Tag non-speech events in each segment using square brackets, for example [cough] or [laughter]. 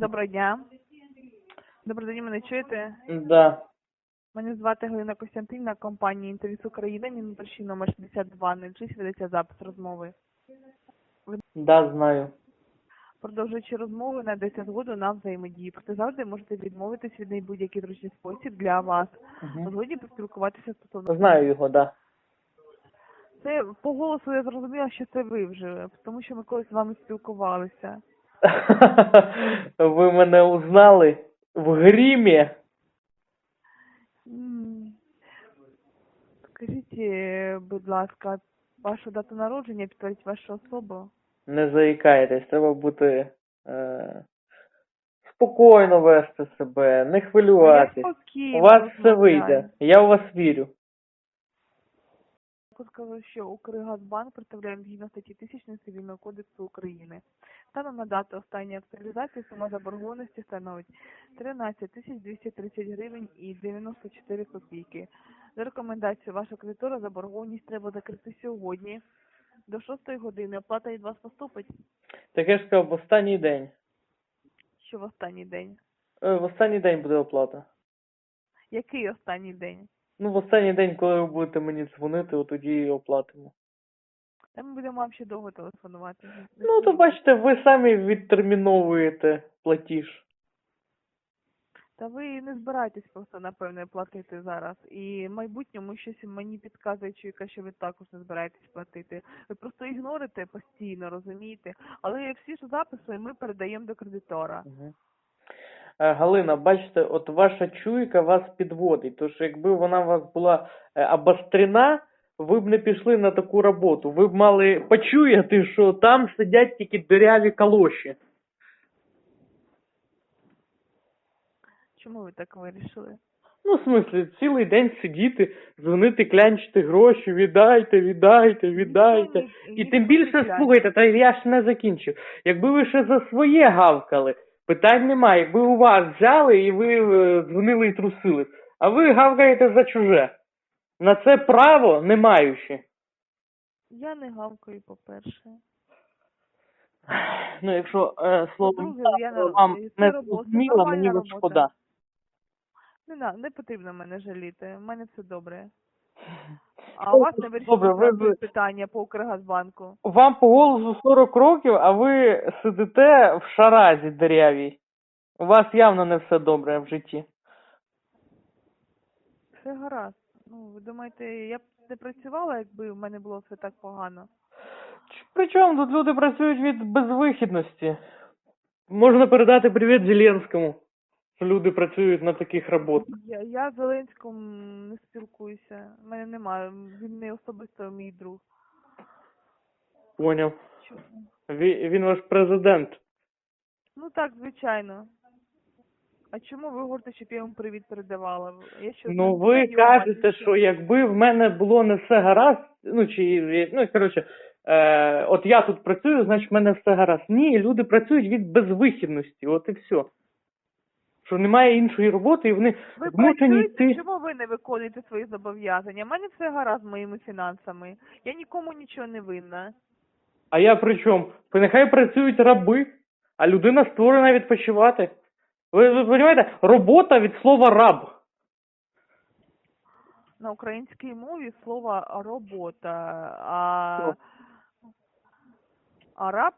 Доброго дня. Доброго дня, мене чуєте? Да. Мене звати Галина Костянтинівна, компанія Інтервіс Україна, мій внутрішній номер 6206, ведеться запис розмови. Да, знаю. Продовжуючи розмову, надається згоду на взаємодію. Проте завжди можете відмовитись від неї будь-який зручний спосіб для вас. Угу. Згодні поспілкуватися стосовно. Знаю його, да. Це по голосу я зрозуміла, що це ви вже, тому що ми колись з вами спілкувалися. [laughs] Ви мене узнали в грімі. Скажіть, е, будь ласка, вашу дату народження, підтвердіть вашу особу. Не заїкайтесь, треба бути е... спокійно вести себе, не Я хвилюватись. спокійно У вас все вийде. Я у вас вірю. Скажу, що Укргазбанк представляє згідно статті 1000 Цивільного кодексу України. Станом на дату останньої актуалізації сума заборгованості становить 13 230 гривень і 94 копійки. За рекомендацією вашого кредитора заборгованість треба закрити сьогодні до 6 години. Оплата від вас поступить, Так я ж сказав, в останній день. що в останній день. Е, В останній день буде оплата. Який останній день? Ну, в останній день, коли ви будете мені дзвонити, от тоді і оплатимо. Та ми будемо вам ще довго телефонувати. Ну, то бачите, ви самі відтерміновуєте платіж. Та ви не збираєтесь просто, напевне, платити зараз. І в майбутньому щось мені підказує, чуйка, що ви також не збираєтесь платити. Ви просто ігнорите постійно, розумієте? Але всі ж записи ми передаємо до кредитора. Мгм. Е, Галина, бачите, от ваша чуйка вас підводить. Тож якби вона у вас була е, обострена, ви б не пішли на таку роботу. Ви б мали почуяти, що там сидять тільки диряві калоші. Чому ви так вирішили? Ну, в смислі, цілий день сидіти, дзвонити, клянчити гроші, віддайте, віддайте, віддайте. І тим більше, слухайте, та я ж не закінчив. Якби ви ще за своє гавкали, питань немає. Якби у вас взяли і ви е, дзвонили і трусили. А ви гавкаєте за чуже. На це право не маючи. Я не гавкаю, по-перше. Ну, якщо е, словом не- вам не зрозуміло, мені шкода. Не, не потрібно мене жаліти. У мене все добре. А у вас не добре, ви- вирішили ви- питання по Укргазбанку. Вам по голосу 40 років, а ви сидите в шаразі деревій. У вас явно не все добре в житті. Все гаразд. Ну, ви думаєте, я б не працювала, якби в мене було все так погано? Ч- Причому тут люди працюють від безвихідності. Можна передати привіт Зеленському, що люди працюють на таких роботах. Я, я з Зеленським не спілкуюся. У мене немає. Він не особисто мій друг. Поняв. Чому? Він, він ваш президент. Ну так, звичайно. А чому ви говорите, щоб я йому привіт передавала? Я що, Ну ви знайома, кажете, що якби в мене було не все гаразд, ну чи ну коротше, е, от я тут працюю, значить в мене все гаразд. Ні, люди працюють від безвихідності, от і все. Що немає іншої роботи, і вони Ви змушені йти. чому ви не виконуєте свої зобов'язання? У мене все гаразд з моїми фінансами. Я нікому нічого не винна. А я при чому? Нехай працюють раби, а людина створена відпочивати. Ви, ви розумієте, робота від слова раб. На українській мові слово робота, а Що? араб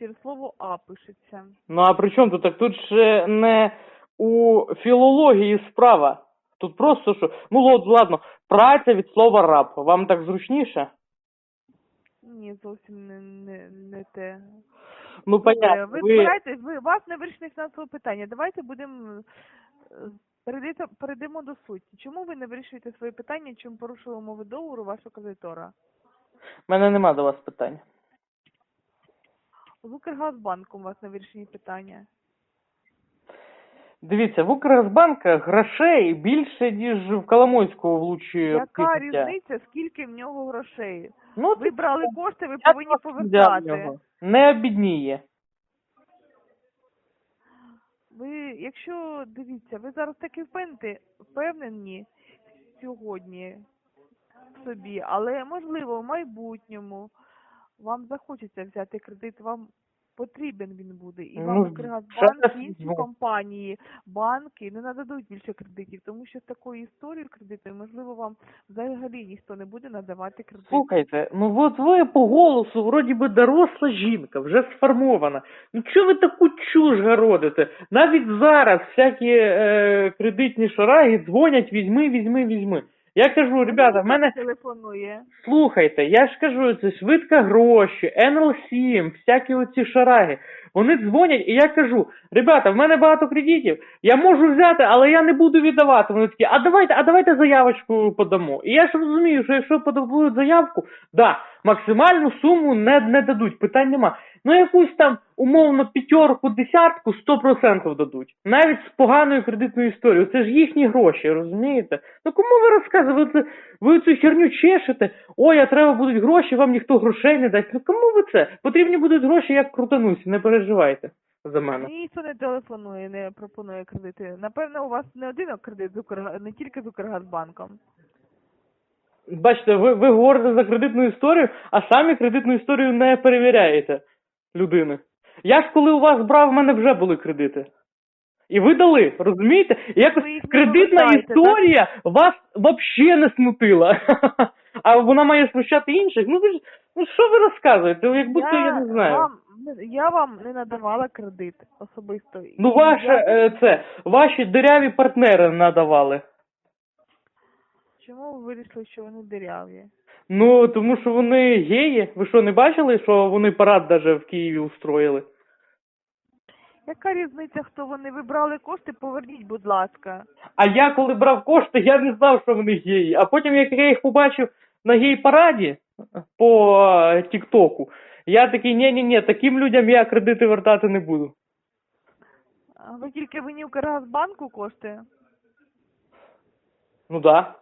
через слово а пишеться. Ну а при чому тут так? Тут ще не у філології справа. Тут просто що. Ну от, ладно, праця від слова раб. Вам так зручніше? Ні, зовсім не, не, не те. Ну, Добре, понятно. ви Ви... збираєтесь, ви вас не вирішені фінансове питання. Давайте будемо е, перейдете, перейдемо до суті. Чому ви не вирішуєте свої питання, чим порушили умови договору вашого кредитора? У мене нема до вас питань. З Укргазбанком у вас не вирішені питання. Дивіться, в Укргазбанках грошей більше, ніж в Коломойського в лучі Яка життя. різниця, скільки в нього грошей? Ну, Ви брали кошти, ви повинні в повертати. Не обідніє. Ви, якщо дивіться, ви зараз таки впевнені, впевнені сьогодні в собі, але можливо в майбутньому вам захочеться взяти кредит, вам Потрібен він буде. І Ну, вам Укргазбанк, і інші компанії, банки не нададуть більше кредитів, тому що з такою історією кредиту, можливо, вам взагалі ніхто не буде надавати кредит. Слухайте, ну от ви по голосу вроді би доросла жінка, вже сформована. Ну чого ви таку чуж городите? Навіть зараз всякі е, кредитні шараги дзвонять, візьми, візьми, візьми. Я кажу, ребята, в мене телефонує. Слухайте, я ж кажу, це швидка гроші, НЛ7, всякі оці шараги. Вони дзвонять, і я кажу, ребята, в мене багато кредитів, я можу взяти, але я не буду віддавати. Вони такі, а давайте, а давайте заявочку подамо. І я ж розумію, що якщо подадуть заявку, да, максимальну суму не, не дадуть, питань нема. Ну якусь там умовно п'ятерку, десятку, 100% дадуть. Навіть з поганою кредитною історією. Це ж їхні гроші, розумієте? Ну кому ви розказуєте? Ви, ви цю херню чешете, ой, а треба будуть гроші, вам ніхто грошей не дасть. Ну кому ви це? Потрібні будуть гроші, як крутанусь, не переживайте за мене. Ніхто не телефонує, не пропонує кредити. Напевно, у вас не один кредит з Укрга... не тільки з Укргазбанком. Бачите, ви, ви говорите за кредитну історію, а самі кредитну історію не перевіряєте людини. Я ж коли у вас брав, в мене вже були кредити. І ви дали, розумієте? І якось кредитна історія вас взагалі не смутила. [laughs] А вона має смущати інших. Ну ви ж ну що ви розказуєте? Як будто я, не знаю. Вам, я вам не надавала кредит особисто. Ну, ваше я- е, це, ваші диряві партнери надавали. Чому ви вирішили, що вони диряві? Ну, тому що вони геї. Ви що, не бачили, що вони парад даже в Києві устроїли? Яка різниця, хто вони вибрали кошти, поверніть, будь ласка. А я коли брав кошти, я не знав, що вони геї. А потім, як я їх побачив на гей-параді по е, Тіктоку, я такий, ні-ні-ні, таким людям я кредити вертати не буду. А ви тільки винні Укргазбанку кошти? Ну да.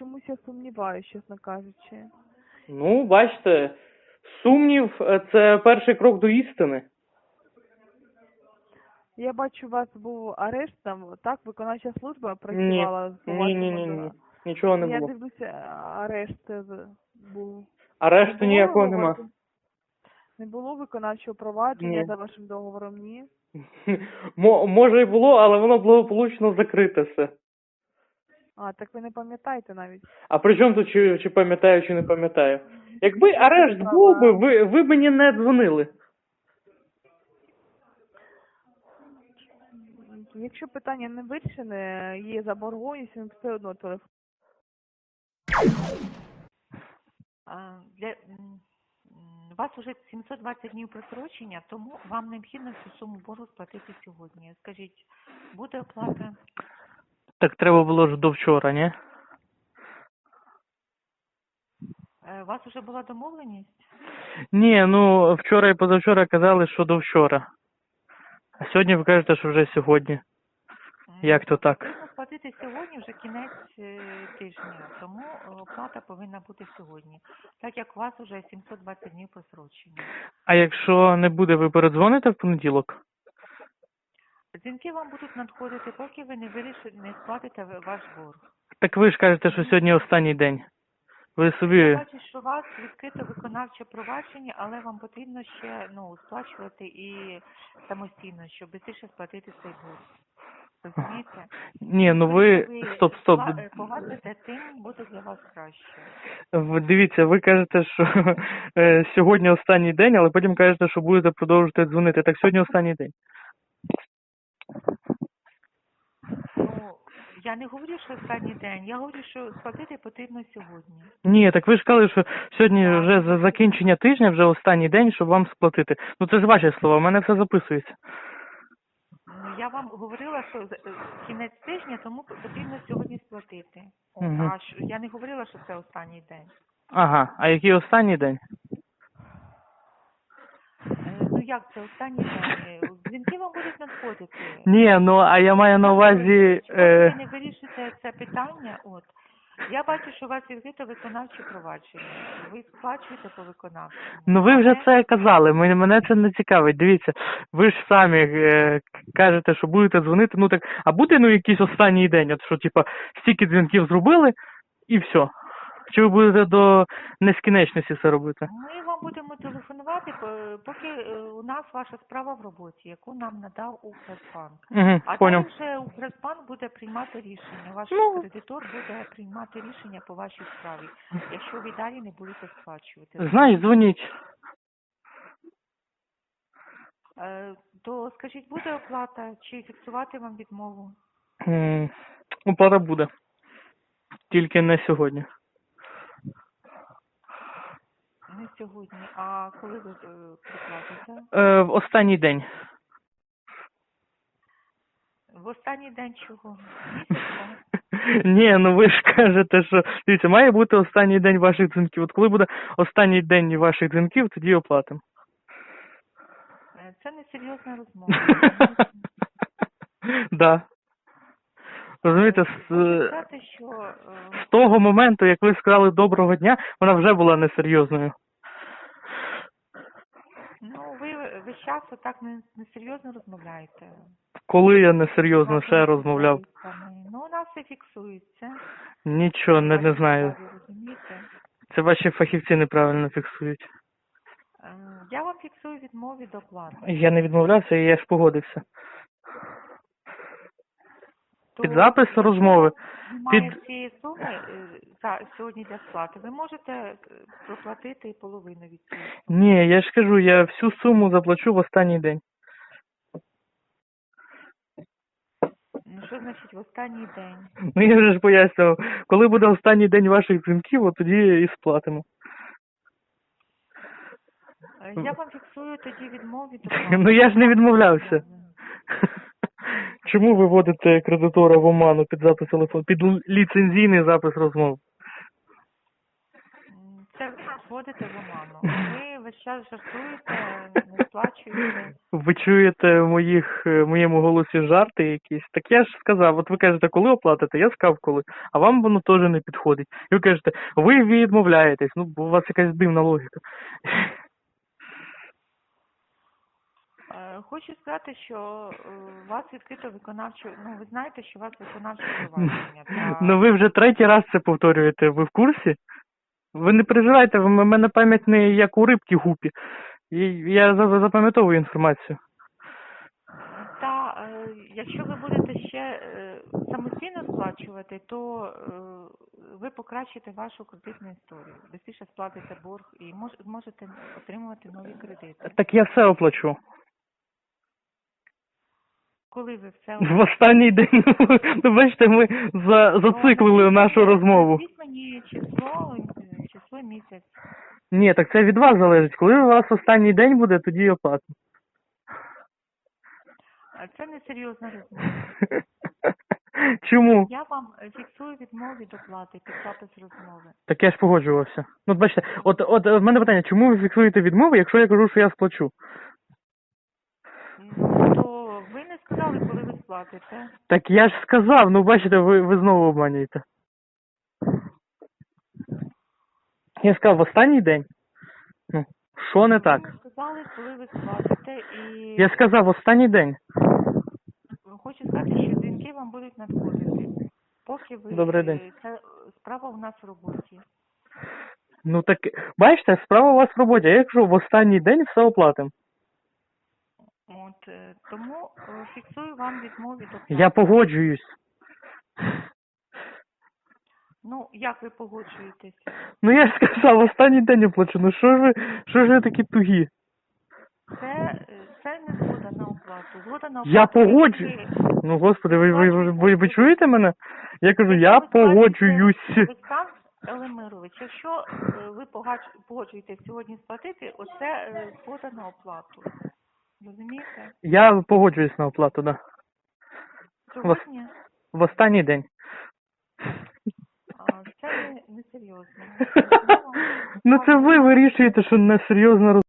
Чомусь я сумніваюся, чесно кажучи. Ну, бачите, сумнів е, це перший крок до істини. Я бачу, у вас був арешт там, так, виконавча служба працювала по Ні, ні, ні, ні. Нічого не Я було. дивлюся, арешт з- був. Арешту Не ніякого нема. Не було виконавчого провадження Ні. за вашим договором, ні? [laughs] Мо- Може і було, але воно благополучно закрите все. А, так ви не пам'ятаєте навіть. А при чому тут чи, чи пам'ятаю, чи не пам'ятаю? Якби арешт був би, ви, ви мені не дзвонили. Якщо питання не вирішене, є заборгованість, він все одно телефон. А, Для, м, вас уже 720 днів просрочення, тому вам необхідно цю суму боргу сплатити сьогодні. Скажіть, буде оплата? Так треба було ж до вчора, ні? Е, У вас вже була домовленість? Ні, ну вчора і позавчора казали, що до вчора. А сьогодні ви кажете, що вже сьогодні. Як то так? Потрібно сплатити сьогодні, вже кінець е, тижня, тому е, оплата повинна бути сьогодні, так як у вас вже 720 днів просрочення. А якщо не буде, ви передзвоните в понеділок? Дзвінки вам будуть надходити, поки ви не вирішите, не сплатите ваш борг. Так ви ж кажете, що сьогодні останній день. Ви Я собі. бачу, що у вас відкрито виконавче провадження, але вам потрібно ще ну сплачувати і самостійно, щоб швидше сплатити цей борг. Розумієте? Ні, ну ви. Стоп, стоп. е, Погасите, тим буде для вас краще. Дивіться, ви кажете, що е, сьогодні останній день, але потім кажете, що будете продовжувати дзвонити. Так сьогодні останній день. Ну я не говорю, що останній день. Я говорю, що сплатити потрібно сьогодні. Ні, так ви ж сказали, що сьогодні вже за закінчення тижня, вже останній день, щоб вам сплатити. Ну це ж ваші слова, в мене все записується. Ну я вам говорила, що е, кінець тижня, тому потрібно сьогодні сплатити. Мгм. А що я не говорила, що це останній день. Ага, а який останній день? Як це останній день? [laughs] Е, Дзвінки вам будуть надходити. Ні, ну а я маю на увазі. Е... ви не вирішите це питання, от я бачу, що у вас відкрито виконавче провадження. Ви сплачуєте по виконавчому. Ну ви вже це казали, мене, мене це не цікавить. Дивіться, ви ж самі е, кажете, що будете дзвонити. Ну так, а буде ну якийсь останній день, от що типа стільки дзвінків зробили і все. Чи ви будете до нескінченності це робити? Ми вам будемо телефонувати, по- поки е, у нас ваша справа в роботі, яку нам надав Укрбанк. Угу, А поняв. далі вже Укрбанк буде приймати рішення. Ваш Ну. кредитор буде приймати рішення по вашій справі, якщо ви далі не будете сплачувати. Знаєш, дзвоніть. Е, То скажіть, буде оплата чи фіксувати вам відмову? М, Оплата буде. Тільки не сьогодні. Не сьогодні, а коли ви е, приплатите? Е, в останній день. В останній день чого? Місяця? [laughs] Ні, ну ви ж кажете, що дивіться, має бути останній день ваших дзвінків. От коли буде останній день ваших дзвінків, тоді оплатимо. Е, Це не серйозна розмова. [laughs] Да. Розумієте, з, е, сказати, що е, з того моменту, як ви сказали доброго дня, вона вже була несерйозною. ну ви весь час отак не, несерйозно розмовляєте. Коли я несерйозно ще розмовляв. Ну, у нас все фіксується. нічого не, не знаю. Розумієте? Це ваші фахівці неправильно фіксують. Е, Я вам фіксую відмову від оплати. Я не відмовлявся, я ж погодився. Під запис розмови. Немає Під- цієї суми е, за сьогодні для сплати. Ви можете е, проплатити і половину від цієї. Ні, я ж кажу, я всю суму заплачу в останній день. Ну що значить в останній день? Ну я вже ж пояснював, коли буде останній день ваших дзвінків, от тоді і сплатимо. Е, Я вам фіксую тоді відмову від. [laughs] Ну я ж не відмовлявся. Чому ви вводите кредитора в оману під запис телефону, під ліцензійний запис розмов? Це ви нас вводите в оману. Ви весь час жартуєте, не сплачуєте. Ви чуєте в моїх в моєму голосі жарти якісь? Так я ж сказав, от ви кажете, коли оплатите, я сказав коли, а вам воно теж не підходить. І ви кажете, ви відмовляєтесь, ну бо у вас якась дивна логіка. Е, Хочу сказати, що е, вас відкрито виконавче, ну ви знаєте, що у вас виконавче провадження. та- [laughs] Ну ви вже третій раз це повторюєте. Ви в курсі? Ви не переживайте, в мене пам'ять не як у рибки гупі. Я за- запам'ятовую інформацію. Та е, якщо ви будете ще е, самостійно сплачувати, то е, ви покращите вашу кредитну історію. Бистріше сплатите борг і мож, зможете отримувати нові кредити. Так я все оплачу. Коли ви все В останній день. Ну, бачите, ми за, зациклили нашу розмову. Мені число, е, число місяць. Ні, так це від вас залежить. Коли у вас останній день буде, тоді і оплатимо. А Це не серйозна розмова. [laughs] Чому? Я вам фіксую відмову від оплати під запис розмови. Так я ж погоджувався. Ну, от бачите, от, от в мене питання, чому ви фіксуєте відмови, якщо я кажу, що я сплачу? М, То ви не сказали, коли ви сплатите. Так я ж сказав, ну бачите, ви, ви знову обманюєте. Я сказав в останній день. Ну, що не так? Ви сказали, коли ви сплатите, і Я сказав в останній день. хочу сказати, що дзвінки вам будуть надходити. Поки ви Добрий день. е, це справа у нас в роботі. Ну так, бачите, справа у вас в роботі. А якщо в останній день все оплатимо? От е, тому е, фіксую вам відмову від оплати. Я погоджуюсь. Ну як ви погоджуєтесь? Ну я ж сказав, останній день оплачу. Ну що ж ви, що ж ви такі тугі? Це, е, це не згода на оплату. Згода на оплату. Я погоджуюсь. ви- Ну господи, ви, ви, ви, ви, ви чуєте мене? Я кажу, я погоджуюсь. Олександр Елемирович, якщо е, ви погач- погоджуєтесь сьогодні сплатити, оце е, згода на оплату. Розумієте? Я погоджуюсь на оплату, да. Сьогодні В останній день. а, це не, не серйозно. [laughs] Ну це ви вирішуєте, що несерйозно роз...